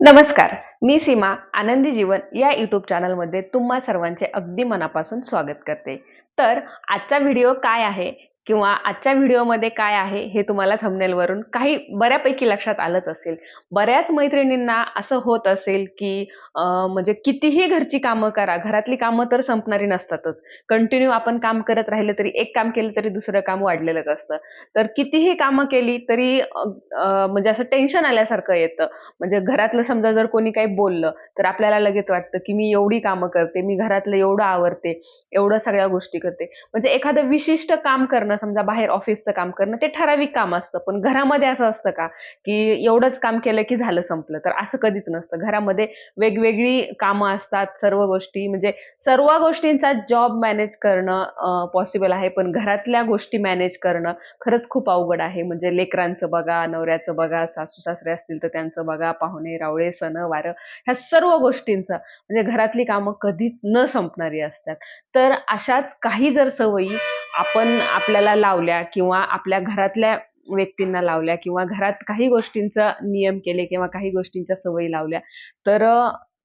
नमस्कार मी सीमा आनंदी जीवन या यूट्यूब चॅनलमध्ये तुम्हा सर्वांचे अगदी मनापासून स्वागत करते. तर आजचा व्हिडिओ काय आहे? किंवा आजच्या व्हिडिओमध्ये काय आहे हे तुम्हाला थंबनेलवरून काही बऱ्यापैकी लक्षात आलंच असेल. बऱ्याच मैत्रिणींना असं होत असेल की म्हणजे कितीही घरची कामं करा घरातली कामं तर संपणारी नसतातच. कंटिन्यू आपण काम करत राहिलं तरी एक काम केलं तरी दुसरं काम वाढलेलंच असतं. तर कितीही कामं केली तरी म्हणजे असं टेन्शन आल्यासारखं येतं. म्हणजे घरातलं समजा जर कोणी काही बोललं तर आपल्याला लगेच वाटतं की मी एवढी कामं करते मी घरातलं एवढं आवरते एवढं सगळ्या गोष्टी करते. म्हणजे एखादं विशिष्ट काम करणं समजा बाहेर ऑफिसचं काम करणं ते ठराविक काम असतं. पण घरामध्ये असं असतं का? की एवढंच काम केलं की झालं संपलं. तर असं कधीच नसतं. घरामध्ये वेगवेगळी कामं असतात सर्व गोष्टी. म्हणजे सर्व गोष्टींचा जॉब मॅनेज करणं पॉसिबल आहे. पण घरातल्या गोष्टी मॅनेज करणं खरंच खूप अवघड आहे. म्हणजे लेकरांचं बघा नवऱ्याचं बघा सासू सासरे असतील तर त्यांचं बघा पाहुणे रावळे सण वारं ह्या सर्व गोष्टींचं. म्हणजे घरातली कामं कधीच न संपणारी असतात. तर अशाच काही जर सवयी आपण आपल्या आपल्याला लावल्या किंवा आपल्या घरातल्या व्यक्तींना लावल्या किंवा घरात काही गोष्टींचा नियम केले किंवा काही गोष्टींच्या सवयी लावल्या तर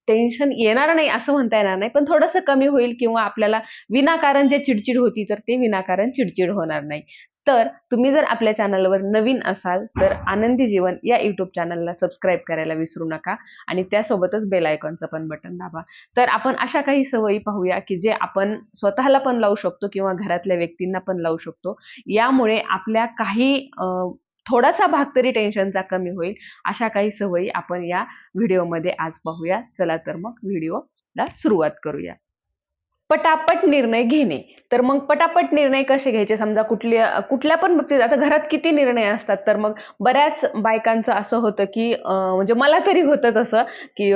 टेन्शन येणार नाही असं म्हणता येणार नाही. पण थोडंसं कमी होईल किंवा आपल्याला विनाकारण जे चिडचिड होती तर ते विनाकारण चिडचिड होणार नाही. तर तुम्ही जर आपल्या चॅनलवर नवीन असाल तर आनंदी जीवन या युट्यूब चॅनलला सबस्क्राईब करायला विसरू नका आणि त्यासोबतच बेल आयकॉनचं पण बटन दाबा. तर आपण अशा काही सवयी पाहूया की जे आपण स्वतःला पण लावू शकतो किंवा घरातल्या व्यक्तींना पण लावू शकतो. यामुळे आपल्या काही थोडासा भाग तरी टेन्शनचा कमी होईल. अशा काही सवयी आपण या व्हिडिओमध्ये आज पाहूया. चला तर मग व्हिडिओला सुरुवात करूया. पटापट निर्णय घेणे. तर मग पटापट निर्णय कसे घ्यायचे? समजा कुठल्या कुठल्या पण बाबतीत आता घरात किती निर्णय असतात? तर मग बऱ्याच बायकांचं असं होतं की म्हणजे मला तरी होतं तसं की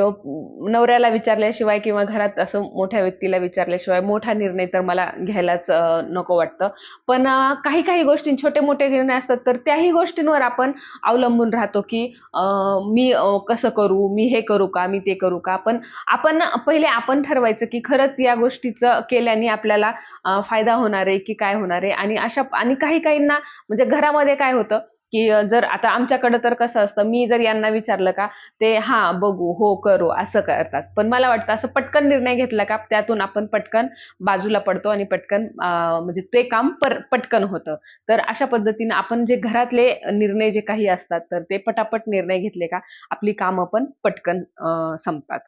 नवऱ्याला विचारल्याशिवाय किंवा घरात असं मोठ्या व्यक्तीला विचारल्याशिवाय मोठा निर्णय तर मला घ्यायलाच नको वाटतं. पण काही काही गोष्टी छोटे मोठे निर्णय असतात तर त्याही गोष्टींवर आपण अवलंबून राहतो की मी कसं करू? मी हे करू का? मी ते करू का? पण आपण पहिले आपण ठरवायचं की खरंच या चुकीचं केल्याने आपल्याला फायदा होणार आहे की काय होणार आहे? आणि अशा आणि काही काहींना म्हणजे घरामध्ये काय होतं की जर आता आमच्याकडं तर कसं असतं मी जर यांना विचारलं का ते हा बघू हो करू असं करतात. पण मला वाटतं असं पटकन निर्णय घेतला का त्यातून आपण पटकन बाजूला पडतो आणि पटकन म्हणजे ते काम पर पटकन होतं. तर अशा पद्धतीनं आपण जे घरातले निर्णय जे काही असतात तर ते पटापट निर्णय घेतले का आपली कामं पण पटकन संपतात.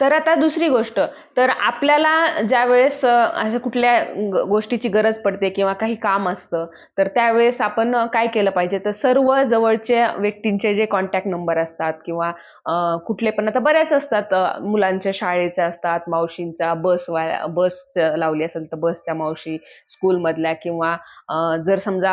तर आता दुसरी गोष्ट तर आपल्याला ज्या वेळेस अशा कुठल्या गोष्टीची गरज पडते किंवा काही काम असतं तर त्यावेळेस आपण काय केलं पाहिजे? तर सर्व जवळच्या व्यक्तींचे जे कॉन्टॅक्ट नंबर असतात किंवा कुठले पण आता बऱ्याच असतात मुलांच्या शाळेच्या असतात मावशींचा बस वा बस लावली असेल तर बसच्या मावशी स्कूलमधल्या किंवा जर समजा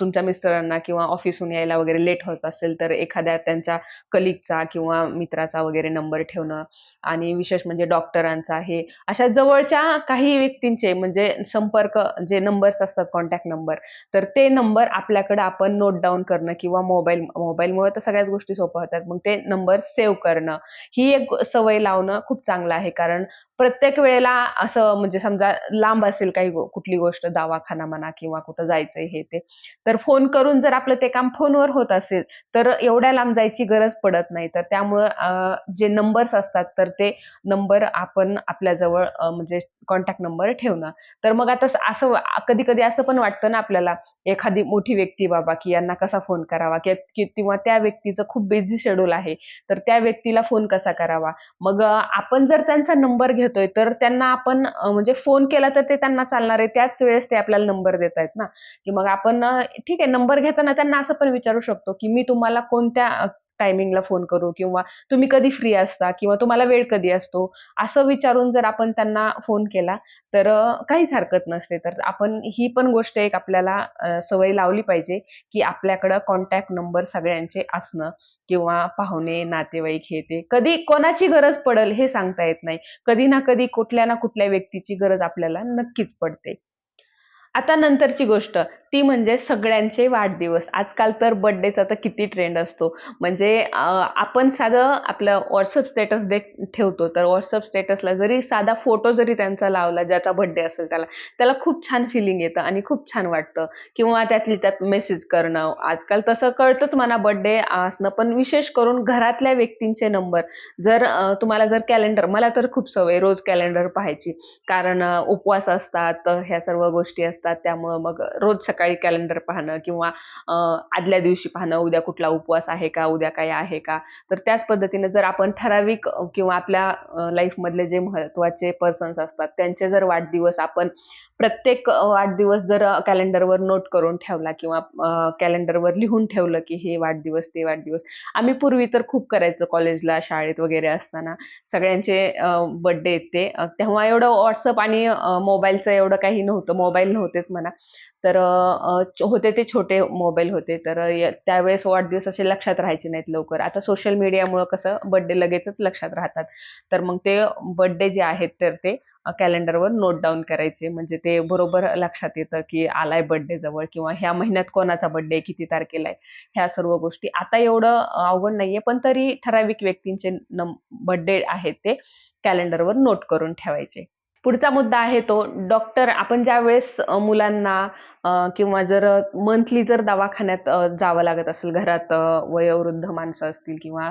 तुमच्या मिस्टरांना किंवा ऑफिसहून यायला वगैरे लेट होत असेल तर एखाद्या त्यांच्या कलिगचा किंवा मित्राचा वगैरे नंबर ठेवणं आणि विशेष म्हणजे डॉक्टरांचा हे अशा जवळच्या काही व्यक्तींचे म्हणजे संपर्क जे नंबर्स असतात कॉन्टॅक्ट नंबर तर ते नंबर आपल्याकडे आपण नोट डाऊन करणं किंवा मोबाईल मोबाईलमुळे तर सगळ्याच गोष्टी सोप्या होतात. मग ते नंबर सेव्ह करणं ही एक सवय लावणं खूप चांगलं आहे. कारण प्रत्येक वेळेला असं म्हणजे समजा लांब असेल काही कुठली गोष्ट दवाखाना म्हणा किंवा कुठं जायचंय हे ते तर फोन करून जर आपलं ते काम फोनवर होत असेल तर एवढ्या लांब जायची गरज पडत नाही. तर त्यामुळं जे नंबर्स असतात तर ते नंबर आपण आपल्याजवळ म्हणजे कॉन्टॅक्ट नंबर ठेवणं. तर मग आता असं कधी कधी असं पण वाटतं ना आपल्याला एखादी मोठी व्यक्ती बाबा की यांना कसा फोन करावा? किंवा त्या व्यक्तीचं खूप बिझी शेड्यूल आहे तर त्या व्यक्तीला फोन कसा करावा? मग आपण जर त्यांचा नंबर घेतोय तर त्यांना आपण म्हणजे फोन केला तर ते त्यांना चालणार आहे. त्याच वेळेस ते आपल्याला नंबर देत आहेत ना. की मग आपण ठीक आहे नंबर घेताना त्यांना असं पण विचारू शकतो की मी तुम्हाला कोणत्या टायमिंगला फोन करू किंवा तुम्ही कधी फ्री असता किंवा तुम्हाला वेळ कधी असतो असं विचारून जर आपण त्यांना फोन केला तर काहीच हरकत नसते. तर आपण ही पण गोष्ट एक आपल्याला सवय लावली पाहिजे की आपल्याकडं कॉन्टॅक्ट नंबर सगळ्यांचे असणं किंवा पाहुणे नातेवाईक हे ते कधी कोणाची गरज पडेल हे सांगता येत नाही. कधी ना कधी कुठल्या ना कुठल्या व्यक्तीची गरज आपल्याला नक्कीच पडते. आता नंतरची गोष्ट. ती म्हणजे सगळ्यांचे वाढदिवस. आजकाल तर बर्थडेचा तर किती ट्रेंड असतो. म्हणजे आपण साधं आपलं व्हॉट्सअप स्टेटस दे ठेवतो. तर व्हॉट्सअप स्टेटसला जरी साधा फोटो जरी त्यांचा लावला ज्याचा बर्थडे असेल त्याला त्याला खूप छान फिलिंग येतं आणि खूप छान वाटतं. किंवा त्यातली त्यात मेसेज करणं. आजकाल तसं कळतंच म्हणा बर्थडे असणं. पण विशेष करून घरातल्या व्यक्तींचे नंबर जर तुम्हाला जर कॅलेंडर मला तर खूप सवय रोज कॅलेंडर पाहायची. कारण उपवास असतात ह्या सर्व गोष्टी असतात. त्यामुळं मग रोज सकाळी कॅलेंडर पाहणं किंवा आदल्या दिवशी पाहणं उद्या कुठला उपवास आहे का उद्या काय आहे का? तर त्याच पद्धतीने जर आपण ठराविक किंवा आपल्या लाईफमधले जे महत्त्वाचे पर्सन्स असतात त्यांचे जर वाढदिवस आपण प्रत्येक वाढदिवस जर कॅलेंडरवर नोट करून ठेवला किंवा कॅलेंडरवर लिहून ठेवलं की हे वाढदिवस ते वाढदिवस. आम्ही पूर्वी तर खूप करायचो कॉलेजला शाळेत वगैरे असताना. सगळ्यांचे बर्थडे येते तेव्हा एवढं व्हॉट्सअप आणि मोबाईलचं एवढं काही नव्हतं. मोबाईल नव्हतेच म्हणा. तर होते ते छोटे मोबाईल होते. तर त्यावेळेस वाढदिवस असे लक्षात राहायचे नाहीत लवकर. आता सोशल मीडियामुळं कसं बर्थडे लगेचच लक्षात राहतात. तर मग ते बर्थडे जे आहेत तर ते कॅलेंडरवर नोट डाऊन करायचे. म्हणजे ते बरोबर लक्षात येतं की आलाय बर्थडे जवळ किंवा ह्या महिन्यात कोणाचा बर्थडे किती तारखेला आहे? ह्या सर्व गोष्टी. आता एवढं अवघड नाहीये पण तरी ठराविक व्यक्तींचे बर्थडे आहेत ते कॅलेंडरवर नोट करून ठेवायचे. पुढचा मुद्दा आहे तो डॉक्टर आपण ज्या वेळेस मुलांना किंवा जर मंथली जर दवाखान्यात जावं लागत असेल घरात वयोवृद्ध माणसं असतील किंवा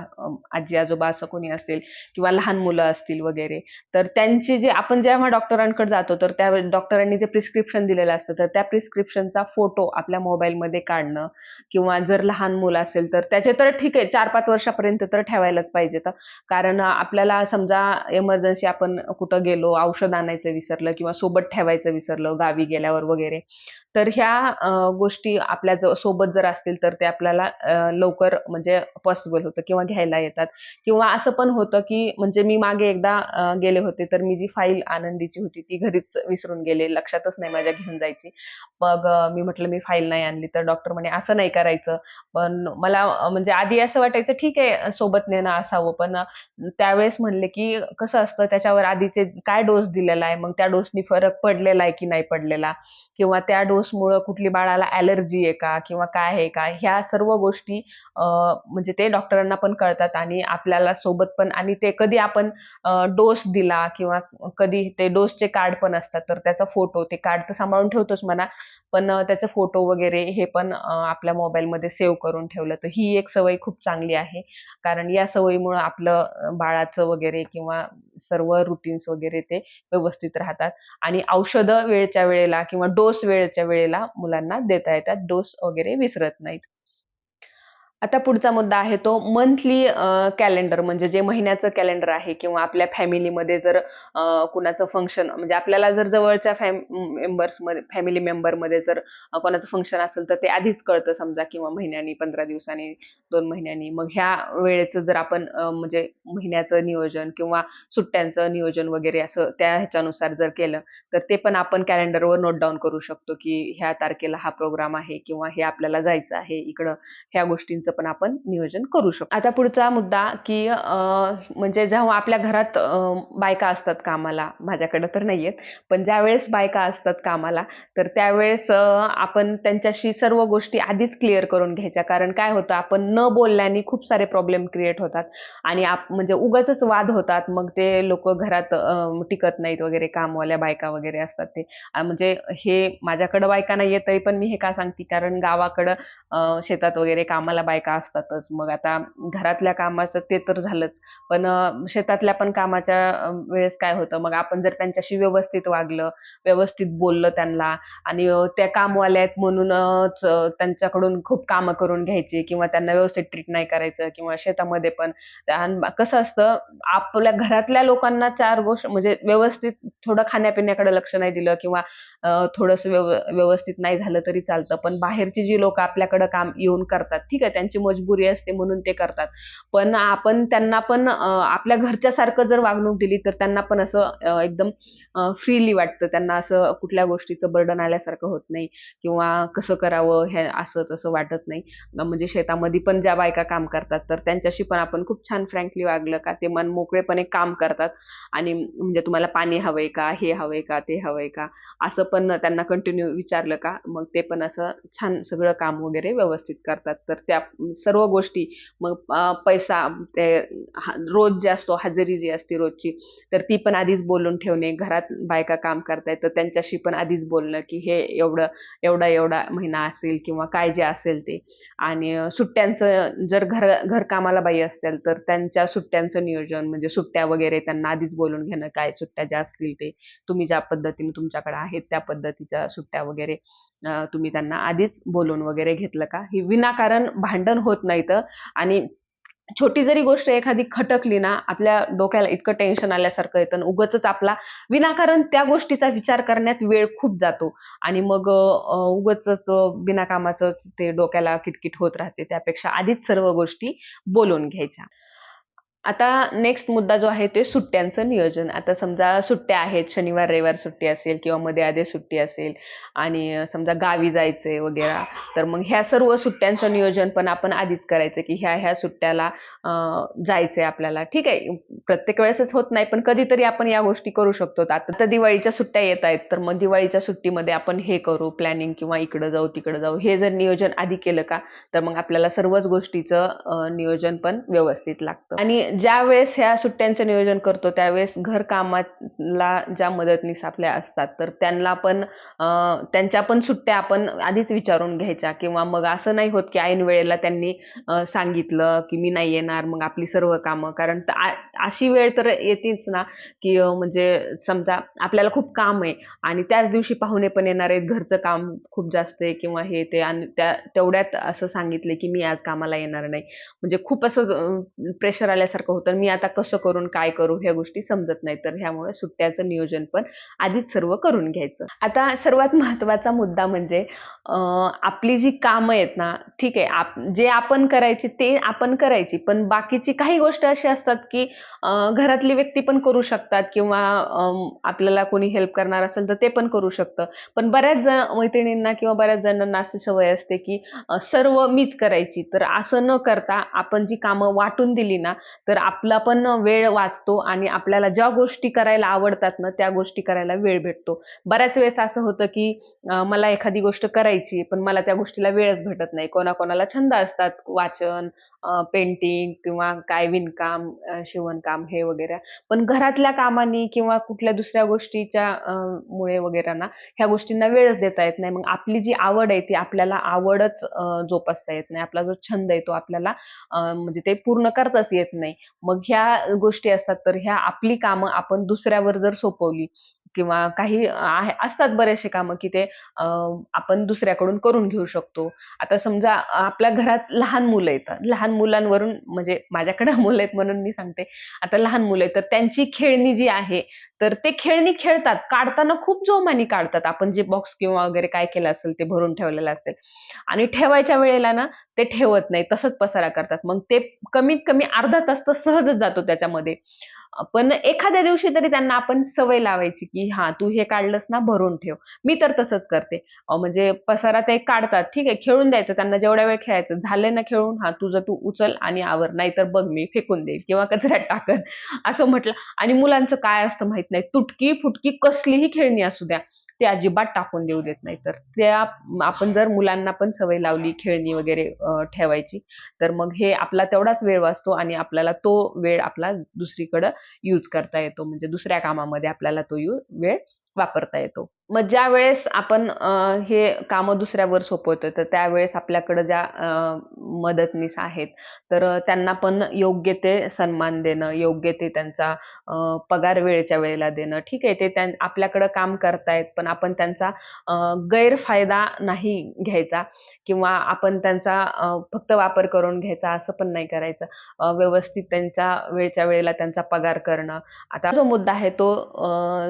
आजी आजोबा असं कोणी असेल किंवा लहान मुलं असतील वगैरे तर त्यांची जे आपण जेव्हा डॉक्टरांकडे जातो तर त्या डॉक्टरांनी जे प्रिस्क्रिप्शन दिलेलं असतं तर त्या प्रिस्क्रिप्शनचा फोटो आपल्या मोबाईलमध्ये काढणं किंवा जर लहान मुलं असेल तर त्याचे तर ठीक आहे चार पाच वर्षापर्यंत तर ठेवायलाच पाहिजे. कारण आपल्याला समजा एमर्जन्सी आपण कुठं गेलो औषध आणायचं विसरलं किंवा सोबत ठेवायचं विसरलं गावी गेल्यावर वगैरे. तर ह्या गोष्टी आपल्यासोबत जर असतील तर ते आपल्याला लवकर म्हणजे पॉसिबल होतं किंवा घ्यायला येतात. किंवा असं पण होतं की म्हणजे मी मागे एकदा गेले होते तर मी जी फाईल आनंदीची होती ती घरीच विसरून गेले लक्षातच नाही माझ्या घेऊन जायची. मग मी म्हटलं मी फाईल नाही आणली तर डॉक्टर म्हणे असं नाही करायचं. पण मला म्हणजे आधी असं वाटायचं ठीक आहे सोबत नेणं असावं. पण त्यावेळेस म्हणले की कसं असतं त्याच्यावर आधीचे काय डोस दिलेला आहे? मग त्या डोसनी फरक पडलेला आहे की नाही पडलेला? किंवा त्या डोस डोसमुळं कुठली बाळाला ॲलर्जी आहे का किंवा काय आहे का ह्या सर्व गोष्टी म्हणजे ते डॉक्टरांना पण कळतात आणि आपल्याला सोबत पण आणि ते कधी आपण डोस दिला किंवा कधी ते डोसचे कार्ड पण असतात तर त्याचा फोटो ते कार्ड तर सांभाळून ठेवतोच म्हणा पण त्याचे फोटो वगैरे हे पण आपल्या मोबाईलमध्ये सेव्ह करून ठेवलं तर ही एक सवय खूप चांगली आहे. कारण या सवयीमुळं आपलं बाळाचं वगैरे किंवा सर्व रुटीन्स वगैरे ते व्यवस्थित राहतात. आणि औषधं वेळच्या वेळेला किंवा डोस वेळच्या वेळेला मुलांना देता येतात. डोस वगैरे विसरत नाहीत. आता पुढचा मुद्दा आहे तो मंथली कॅलेंडर म्हणजे जे महिन्याचं कॅलेंडर आहे किंवा आपल्या फॅमिलीमध्ये जर कुणाचं फंक्शन म्हणजे आपल्याला जर जवळच्या फॅम मेंबर्समध्ये फॅमिली मेंबरमध्ये जर कोणाचं फंक्शन असेल तर ते आधीच कळतं समजा किंवा महिन्यानी पंधरा दिवसांनी दोन महिन्यांनी. मग ह्या वेळेचं जर आपण म्हणजे महिन्याचं नियोजन किंवा सुट्ट्यांचं नियोजन वगैरे असं त्या ह्याच्यानुसार जर केलं तर ते पण आपण कॅलेंडरवर नोट डाऊन करू शकतो की ह्या तारखेला हा प्रोग्राम आहे किंवा हे आपल्याला जायचं आहे इकडं ह्या गोष्टींचं पण आपण नियोजन करू शकतो. आता पुढचा मुद्दा की म्हणजे जेव्हा आपल्या घरात बायका असतात कामाला माझ्याकडे तर नाहीयेत पण ज्यावेळेस बायका असतात कामाला तर त्यावेळेस आपण त्यांच्याशी सर्व गोष्टी आधीच क्लिअर करून घ्यायच्या. कारण काय होतं आपण न बोलल्याने खूप सारे प्रॉब्लेम क्रिएट होतात आणि आप म्हणजे उगाचच वाद होतात. मग ते लोक घरात टिकत नाहीत वगैरे कामवाल्या बायका वगैरे असतात ते. म्हणजे हे माझ्याकडं बायका नाहीये तरी पण मी हे का सांगते? कारण गावाकडं शेतात वगैरे कामाला बायका असतातच. मग आता घरातल्या कामाचं ते तर झालंच. पण शेतातल्या पण कामाच्या वेळेस काय होतं मग आपण जर त्यांच्याशी व्यवस्थित वागलं व्यवस्थित बोललं त्यांना आणि त्या कामवाल्या आहेत म्हणूनच त्यांच्याकडून खूप कामं करून घ्यायची किंवा त्यांना व्यवस्थित ट्रीट नाही करायचं किंवा शेतामध्ये पण. कसं असतं आपल्या घरातल्या लोकांना चार गोष्ट म्हणजे व्यवस्थित थोडं खाण्यापिण्याकडे लक्ष नाही दिलं किंवा थोडंसं व्यव व्यवस्थित नाही झालं तरी चालतं. पण बाहेरची जी लोक आपल्याकडं काम येऊन करतात ठीक आहे त्यांची मजबुरी असते म्हणून ते करतात. पण आपण त्यांना पण आपल्या घरच्यासारखं जर वागणूक दिली तर त्यांना पण असं एकदम फ्रीली वाटतं. त्यांना असं कुठल्या गोष्टीचं बर्डन आल्यासारखं होत नाही किंवा कसं करावं हे असं तसं वाटत नाही. म्हणजे शेतामध्ये पण ज्या बायका काम करतात तर त्यांच्याशी पण आपण खूप छान फ्रँकली वागलं का ते मन मोकळेपणे काम करतात. आणि म्हणजे तुम्हाला पाणी हवंय का हे हवंय का ते हवंय का असं पण त्यांना कंटिन्यू विचारलं का मग ते पण असं छान सगळं काम वगैरे व्यवस्थित करतात. तर त्या सर्व गोष्टी मग पैसा ते हा- रोज जे असतो हजेरी जी असते रोजची तर ती पण आधीच बोलून ठेवणे. घरात बायका काम करतायत तर त्यांच्याशी पण आधीच बोलणं की हे एवढं एवढा एवढा महिना असेल किंवा काय जे असेल ते. आणि सुट्ट्यांचं जर घर घरकामाला बाई असेल तर त्यांच्या सुट्ट्यांचं नियोजन म्हणजे सुट्ट्या वगैरे त्यांना आधीच बोलून घेणं काय सुट्ट्या ज्या असतील ते. तुम्ही ज्या पद्धतीने तुमच्याकडे आहेत त्या पद्धतीच्या सुट्ट्या वगैरे तुम्ही त्यांना आधीच बोलून वगैरे घेतलं का? ही विनाकारण भांडण होत नाही तर आणि छोटी जरी गोष्ट एखादी खटकली ना आपल्या डोक्याला इतकं टेन्शन आल्यासारखं येतं उगच आपला विनाकारण त्या गोष्टीचा विचार करण्यात वेळ खूप जातो. आणि मग उगच बिनाकामाचं ते डोक्याला किटकिट होत राहते. त्यापेक्षा आधीच सर्व गोष्टी बोलून घ्यायच्या. आता नेक्स्ट मुद्दा जो आहे ते सुट्ट्यांचं नियोजन. आता समजा सुट्ट्या आहेत शनिवार रविवार सुट्टी असेल किंवा मध्ये आधे सुट्टी असेल आणि समजा गावी जायचंय वगैरे तर मग ह्या सर्व सुट्ट्यांचं नियोजन पण आपण आधीच करायचं की ह्या ह्या सुट्ट्याला जायचंय आपल्याला. ठीक आहे प्रत्येक वेळेसच होत नाही पण कधीतरी आपण या गोष्टी करू शकतो. आता तर दिवाळीच्या सुट्ट्या येत आहेत तर मग दिवाळीच्या सुट्टीमध्ये आपण हे करू प्लॅनिंग किंवा इकडं जाऊ तिकडं जाऊ हे जर नियोजन आधी केलं का तर मग आपल्याला सर्वच गोष्टीचं नियोजन पण व्यवस्थित लागतं. आणि ज्या वेळेस ह्या सुट्ट्यांचं नियोजन करतो त्यावेळेस घर कामाला ज्या मदतनीस आपल्या असतात तर त्यांना पण त्यांच्या पण सुट्ट्या आपण आधीच विचारून घ्यायच्या. किंवा मग असं नाही होत की ऐन वेळेला त्यांनी सांगितलं की मी नाही येणार मग आपली सर्व कामं. कारण आ- अशी वेळ तर येतेच ना की म्हणजे समजा आपल्याला खूप काम आहे आणि त्याच दिवशी पाहुणे पण येणार आहेत घरचं काम खूप जास्त आहे किंवा हे ते आणि त्या तेवढ्यात असं सांगितले की मी आज कामाला येणार नाही. म्हणजे खूप असं प्रेशर आल्यासारखं होतं. मी आता कसं करून काय करू ह्या गोष्टी समजत नाही. तर ह्यामुळे सुट्ट्याचं नियोजन पण आधीच सर्व करून घ्यायचं. आता सर्वात महत्त्वाचा मुद्दा म्हणजे आपली जी कामं आहेत ना ठीक आहे आप जे आपण करायची ते आपण करायची. पण बाकीची काही गोष्ट अशी असतात की घरातली व्यक्ती पण करू शकतात किंवा आपल्याला कोणी हेल्प करणार असेल तर ते पण करू शकतं. पण बऱ्याच जण मैत्रिणींना किंवा बऱ्याच जणांना अशी सवय असते की सर्व मीच करायची. तर असं न करता आपण जी कामं वाटून दिली ना तर तर आपला पण वेळ वाचतो आणि आपल्याला ज्या गोष्टी करायला आवडतात ना त्या गोष्टी करायला वेळ भेटतो. बऱ्याच वेळेस असं होतं की मला एखादी गोष्ट करायची पण मला त्या गोष्टीला वेळच भेटत नाही. कोणाकोणाला छंद असतात वाचन पेंटिंग किंवा काय विणकाम शिवणकाम हे वगैरे. पण घरातल्या कामानी किंवा कुठल्या दुसऱ्या गोष्टीच्या मुळे वगैरे ना ह्या गोष्टींना वेळच देता येत नाही. मग आपली जी आवड आहे ती आपल्याला आवडच जोपासता येत नाही. आपला जो छंद आहे तो आपल्याला म्हणजे ते पूर्ण करताच येत नाही. मग ह्या गोष्टी असतात तर ह्या आपली कामं आपण दुसऱ्यावर जर सोपवली किंवा काही आहे असतात बरेचसे कामं की ते आपण दुसऱ्याकडून करून घेऊ शकतो. आता समजा आपल्या घरात लहान मुलं येतात लहान मुलांवरून म्हणजे माझ्याकडे मुलं आहेत म्हणून मी सांगते. आता लहान मुलं आहेत तर त्यांची खेळणी जी आहे तर ते खेळणी खेळतात. काढताना खूप जोमाने काढतात. आपण जे बॉक्स किंवा वगैरे काय केलं असेल ते भरून ठेवलेलं असेल आणि ठेवायच्या वेळेला ना ते ठेवत नाही. तसंच पसारा करतात. मग ते कमीत कमी अर्धा तास तर सहजच जातो त्याच्यामध्ये. पण एखाद्या दिवशी तरी त्यांना आपण सवय लावायची की हा तू हे काढलंस ना भरून ठेव. मी तर तसंच करते. म्हणजे पसारा ते काढतात. ठीक आहे खेळून द्यायचं. त्यांना जेवढ्या वेळ खेळायचं झालंय ना खेळून हा तुझं तू उचल आणि आवर नाहीतर बघ मी फेकून देईल किंवा कचऱ्यात टाकन. असं म्हटलं. आणि मुलांचं काय असतं माहीत नाही. तुटकी फुटकी कसलीही खेळणी असू द्या. ते अजिबात टाकून देऊ देत नाही. तर त्या आपण जर मुलांना पण सवय लावली खेळणी वगैरे ठेवायची तर मग हे आपला तेवढाच वेळ वाचतो आणि आपल्याला तो वेळ आपला दुसरीकडं यूज करता येतो. म्हणजे दुसऱ्या कामामध्ये आपल्याला तो यू वेळ वापरता येतो. मग ज्या वेळेस आपण हे कामं दुसऱ्यावर सोपवतो तर त्यावेळेस आपल्याकडं ज्या मदतनीस आहेत तर त्यांना पण योग्य ते सन्मान देणं योग्य ते त्यांचा पगार वेळेच्या वेळेला देणं ठीक आहे ते त्यां आपल्याकडं काम करतायत पण आपण त्यांचा गैरफायदा नाही घ्यायचा किंवा आपण त्यांचा फक्त वापर करून घ्यायचा असं पण नाही करायचं. व्यवस्थित त्यांच्या वेळच्या वेळेला त्यांचा पगार करणं. आता जो मुद्दा आहे तो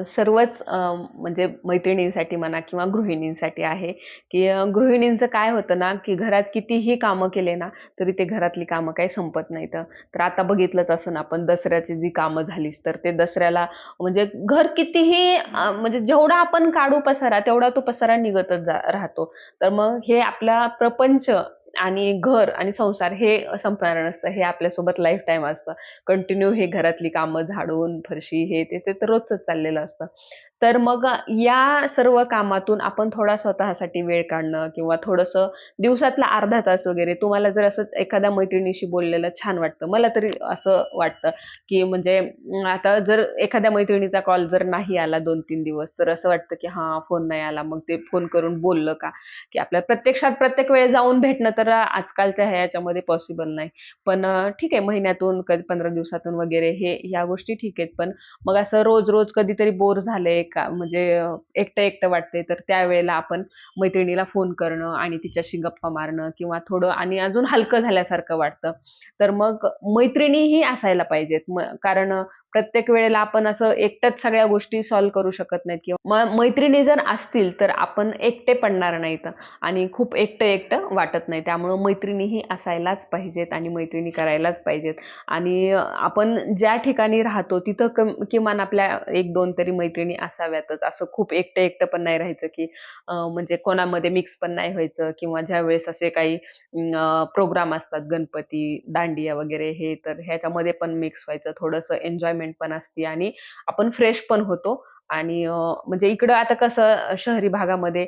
सर्वच म्हणजे म्हणजे मैत्रिणींसाठी म्हणा किंवा गृहिणींसाठी आहे की गृहिणींचं काय होतं ना की घरात कितीही कामं केले ना तरी ते घरातली कामं काही संपत नाहीत. तर आता बघितलंच असं ना आपण दसऱ्याची जी कामं झालीच तर ते दसऱ्याला म्हणजे घर कितीही म्हणजे जेवढा आपण काढू पसारा तेवढा तो पसारा निघतच जा- राहतो. तर मग हे आपला प्रपंच आणि घर आणि संसार हे संपणार नसतं हे आपल्यासोबत लाईफ टाईम असतं. कंटिन्यू हे घरातली कामं झाडून फरशी हे ते ते तर रोजच चाललेलं असतं. तर मग या सर्व कामातून आपण थोडा स्वतःसाठी वेळ काढणं किंवा थोडंसं दिवसातला अर्धा तास वगैरे तुम्हाला जर असं एखाद्या मैत्रिणीशी बोललेलं छान वाटतं. मला तरी असं वाटतं की म्हणजे आता जर एखाद्या मैत्रिणीचा कॉल जर नाही आला दोन तीन दिवस तर असं वाटतं की हा फोन नाही आला. मग ते फोन करून बोललं का? की आपल्या प्रत्यक्षात प्रत्येक वेळेस जाऊन भेटणं तर आजकालच्या ह्याच्यामध्ये पॉसिबल नाही. पण ठीक आहे महिन्यातून कधी पंधरा दिवसातून वगैरे हे या गोष्टी ठीक आहेत. पण मग असं रोज रोज कधीतरी बोर झाले का म्हणजे एकटं एकटं वाटते तर त्यावेळेला आपण मैत्रिणीला फोन करणं आणि तिच्याशी गप्पा मारणं किंवा थोडं आणि अजून हलकं झाल्यासारखं वाटतं. तर मग मैत्रिणीही असायला पाहिजेत. कारण प्रत्येक वेळेला आपण असं एकटंच सगळ्या गोष्टी सॉल्व्ह करू शकत नाहीत किंवा मैत्रिणी जर असतील तर आपण एकटे पडणार नाहीत आणि खूप एकटं एकटं वाटत नाही. त्यामुळं मैत्रिणीही असायलाच पाहिजेत आणि मैत्रिणी करायलाच पाहिजेत. आणि आपण ज्या ठिकाणी राहतो तिथं कम किमान आपल्या एक दोन तरी मैत्रिणी असाव्यातच. असं खूप एकटं एकटं पण नाही राहायचं की म्हणजे कोणामध्ये मिक्स पण नाही व्हायचं किंवा ज्या वेळेस असे काही प्रोग्राम असतात गणपती दांडिया वगैरे हे तर ह्याच्यामध्ये पण मिक्स व्हायचं. थोडंसं एन्जॉयमेंट पण असते आणि आपण फ्रेश पण होतो. आणि म्हणजे इकडं आता कसं शहरी भागामध्ये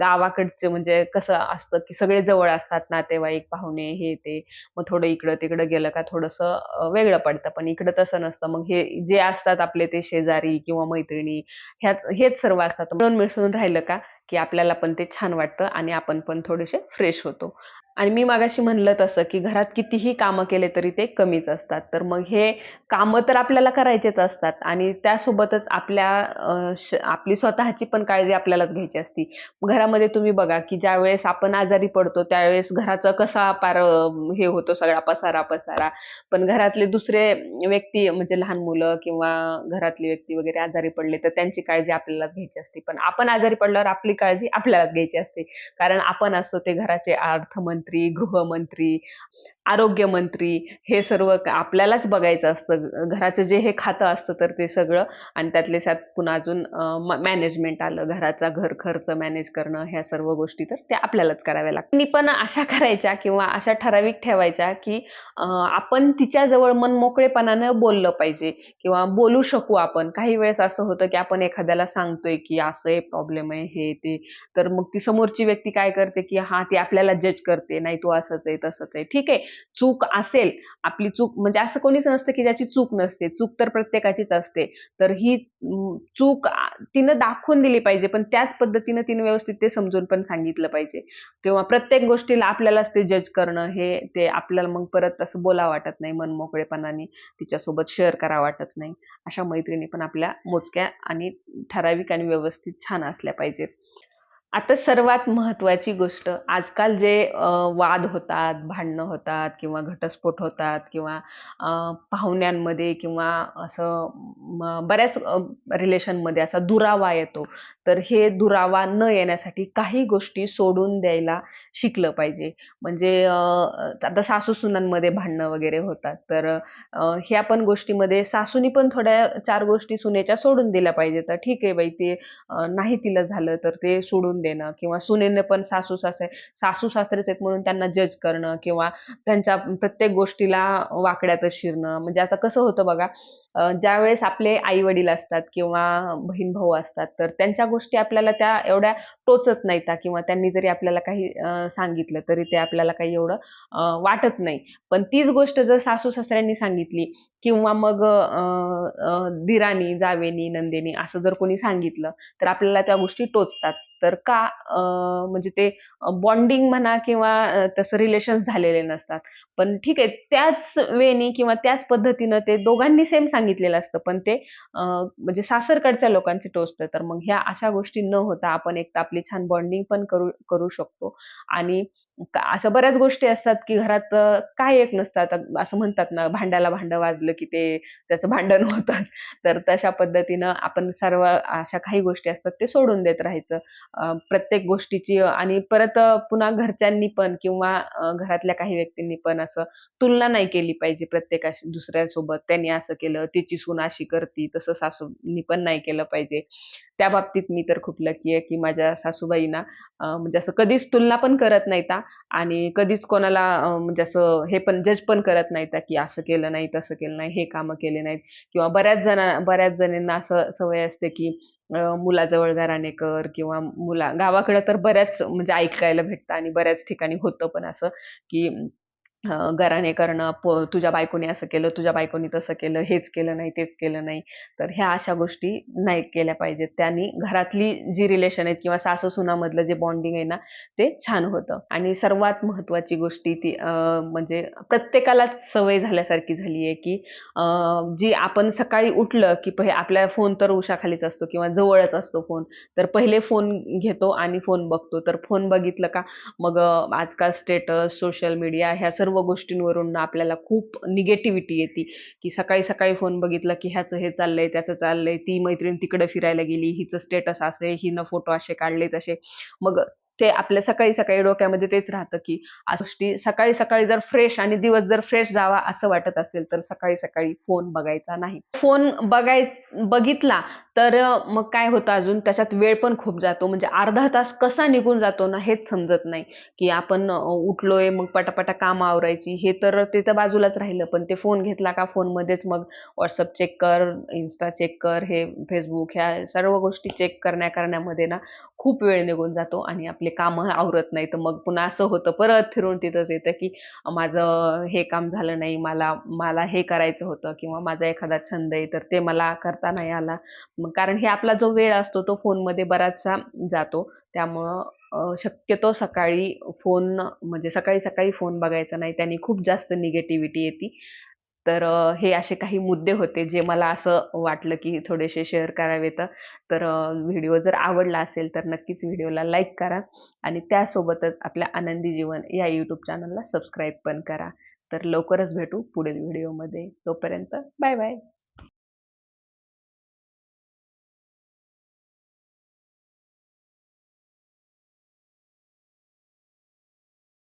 गावाकडचे म्हणजे कसं असतं की सगळे जवळ असतात नातेवाईक पाहुणे हे ते. मग थोडं इकडं तिकडं गेलं का थोडंसं वेगळं पडतं. पण इकडं तसं नसतं. मग हे जे असतात आपले ते शेजारी किंवा मैत्रिणी ह्या हेच सर्व असतात. म्हणून मिसळून राहिलं का की आपल्याला पण ते छान वाटतं आणि आपण पण थोडेसे फ्रेश होतो. आणि मी मागाशी म्हणलं तसं की घरात कितीही कामं केले तरी ते कमीच असतात. तर मग हे कामं तर आपल्याला करायचेच असतात आणि त्यासोबतच आपल्या आपली स्वतःची पण काळजी आपल्यालाच घ्यायची असती. घरामध्ये तुम्ही बघा की ज्यावेळेस आपण आजारी पडतो त्यावेळेस घराचं कसा पार हे होतो सगळा पसारा पसारा. पण घरातले दुसरे व्यक्ती म्हणजे लहान मुलं किंवा घरातली व्यक्ती वगैरे आजारी पडले तर त्यांची काळजी आपल्यालाच घ्यायची असते. पण आपण आजारी पडल्यावर आपली काळजी आपल्यालाच घ्यायची असते. कारण आपण असतो ते घराचे अर्थमंत्री गृहमंत्री आरोग्यमंत्री हे सर्व आपल्यालाच बघायचं असतं. घराचं जे हे खातं असतं तर ते सगळं आणि त्यातले त्यात पुन्हा अजून मॅनेजमेंट आलं. घराचा घर खर्च मॅनेज करणं ह्या सर्व गोष्टी तर त्या आपल्यालाच कराव्या लागतात. पण अशा करायच्या किंवा अशा ठराविक ठेवायच्या की आपण तिच्याजवळ मन मोकळेपणानं बोललं पाहिजे किंवा बोलू शकू आपण. काही वेळेस असं होतं की आपण एखाद्याला सांगतोय की असं आहे प्रॉब्लेम आहे हे ते. तर मग ती समोरची व्यक्ती काय करते की हा ती आपल्याला जज करते. नाही तू असंच आहे तसंच आहे. ठीक आहे. चूक असेल आपली चूक म्हणजे असं कोणीच नसतं की ज्याची चूक नसते. चूक तर प्रत्येकाचीच असते. तर ही चूक तिनं दाखवून दिली पाहिजे पण त्याच पद्धतीनं तिनं व्यवस्थित ते समजून पण सांगितलं पाहिजे. किंवा प्रत्येक गोष्टीला आपल्यालाच ते जज करणं हे ते आपल्याला मग परत असं बोला वाटत नाही मन मोकळेपणाने तिच्यासोबत शेअर करा वाटत नाही. अशा मैत्रिणी पण आपल्या मोजक्या आणि ठराविक आणि व्यवस्थित छान असल्या पाहिजेत. आता सर्वात महत्त्वाची गोष्ट आजकाल जे वाद होतात भांडणं होतात किंवा घटस्फोट होतात किंवा पाहुण्यांमध्ये किंवा असं बऱ्याच रिलेशनमध्ये असा दुरावा येतो तर हे दुरावा न येण्यासाठी काही गोष्टी सोडून द्यायला शिकलं पाहिजे. म्हणजे आता सासू सुनांमध्ये भांडणं वगैरे होतात तर ह्या पण गोष्टीमध्ये सासूनी पण थोड्या चार गोष्टी सुनेच्या सोडून दिल्या पाहिजे तर ठीक आहे बाई ते नाही तिला झालं तर ते सोडून देणं किंवा सुनेने पण सासू सासरे सासू सासरेच आहेत म्हणून त्यांना जज करणं किंवा त्यांच्या प्रत्येक गोष्टीला वाकड्यातच शिरणं. म्हणजे आता कसं होतं बघा ज्यावेळेस आपले आई वडील असतात किंवा बहीण भाऊ असतात तर त्यांच्या गोष्टी आपल्याला त्या एवढ्या टोचत नाहीत किंवा त्यांनी जरी आपल्याला काही सांगितलं तरी ते आपल्याला काही एवढं वाटत नाही. पण तीच गोष्ट जर सासू सासऱ्यांनी सांगितली किंवा मग दिराणी जावेनी नंदेनी असं जर कोणी सांगितलं तर आपल्याला त्या गोष्टी टोचतात. तर का म्हणजे ते बॉन्डिंग म्हणा किंवा तसं रिलेशन झालेले नसतात. पण ठीक आहे त्याच वेनी किंवा त्याच पद्धतीनं ते दोघांनी सेम सांगितलेलं असतं. पण ते म्हणजे सासरकडच्या लोकांचे टोचतं तर मग ह्या अशा गोष्टी न होता आपण एक आपली छान बॉन्डिंग पण करू करू शकतो. आणि अशा बऱ्याच गोष्टी असतात की घरात काय एक नसतात असं म्हणतात ना भांड्याला भांडं वाजलं की ते त्याचं भांडण होतात. तर तशा पद्धतीनं आपण सर्व अशा काही गोष्टी असतात ते सोडून देत राहायचं. प्रत्येक गोष्टीची आणि परत पुन्हा घरच्यांनी पण किंवा घरातल्या काही व्यक्तींनी पण असं तुलना नाही केली पाहिजे प्रत्येकाशी दुसऱ्यासोबत. त्यांनी असं केलं तिची सून अशी करती तसं सासूनी पण नाही केलं पाहिजे. त्या बाबतीत मी तर खूप लकी आहे की माझ्या सासूबाईंना म्हणजे असं कधीच तुलना पण करत नाही आणि कधीच कोणाला म्हणजे असं हे पण जज पण करत नाहीत की असं केलं नाही तसं केलं नाही हे कामं केले नाहीत. किंवा बऱ्याच जणा बऱ्याच जणींना असं सवय असते की मुलाजवळ घराणे कर किंवा मुला गावाकडे तर बऱ्याच म्हणजे ऐकायला भेटतं आणि बऱ्याच ठिकाणी होतं पण असं की घराने करणं प तुझ्या बायकोने असं केलं तुझ्या बायकोनी तसं केलं हेच केलं नाही तेच केलं नाही. तर ह्या अशा गोष्टी नाही केल्या पाहिजेत. त्यांनी घरातली जी रिलेशन आहेत किंवा सासू सुनामधलं जे बॉन्डिंग आहे ना ते छान होतं. आणि सर्वात महत्त्वाची गोष्टी ती म्हणजे प्रत्येकालाच सवय झाल्यासारखी झाली आहे की जी आपण सकाळी उठलं की पहिले आपल्या फोन तर उशाखालीच असतो किंवा जवळच असतो फोन तर पहिले फोन घेतो आणि फोन बघतो. तर फोन बघितलं का मग आजकाल स्टेटस सोशल मीडिया ह्या सर्व सर्व गोष्टींवरून ना आपल्याला खूप निगेटिव्हिटी येते. की सकाळी सकाळी फोन बघितला की ह्याचं हे चाललंय त्याचं चाललंय ती मैत्रीण तिकडे फिरायला गेली हिचं स्टेटस असे हिनं फोटो असे काढले तसे मग ते आपल्या सकाळी सकाळी डोक्यामध्ये तेच राहतं की गोष्टी सकाळी सकाळी जर फ्रेश आणि दिवस जर फ्रेश जावा असं वाटत असेल तर सकाळी सकाळी फोन बघायचा नाही. फोन बघाय बघितला तर मग काय होतं अजून? त्याच्यात वेळ पण खूप जातो. म्हणजे अर्धा तास कसा निघून जातो ना हेच समजत नाही. की आपण उठलोय मग पटापटा काम आवरायची हे तर ते तर बाजूलाच राहिलं. पण ते फोन घेतला का फोनमध्येच मग व्हॉट्सअप चेक कर इन्स्टा चेक कर हे फेसबुक ह्या सर्व गोष्टी चेक करण्या करण्यामध्ये ना खूप वेळ निघून जातो आणि आपले कामं आवरत नाही. तर मग पुन्हा असं होतं परत फिरून तिथंच येतं की माझं हे काम झालं नाही मला मला हे करायचं होतं किंवा माझा एखादा छंद आहे तर ते मला करता नाही आला. मग कारण हे आपला जो वेळ असतो तो फोनमध्ये बराचसा जातो. त्यामुळं शक्यतो सकाळी फोन म्हणजे सकाळी सकाळी फोन बघायचा नाही. त्याने खूप जास्त निगेटिव्हिटी येते. तर हे असे काही मुद्दे होते जे मला असं वाटलं की थोडेसे शेअर करावेत. तर व्हिडिओ जर आवडला असेल तर नक्कीच व्हिडिओला लाईक करा आणि त्यासोबतच आपल्या आनंदी जीवन या यूट्यूब चॅनलला सबस्क्राईब पण करा. तर लवकरच भेटू पुढील व्हिडिओमध्ये. तोपर्यंत बाय बाय.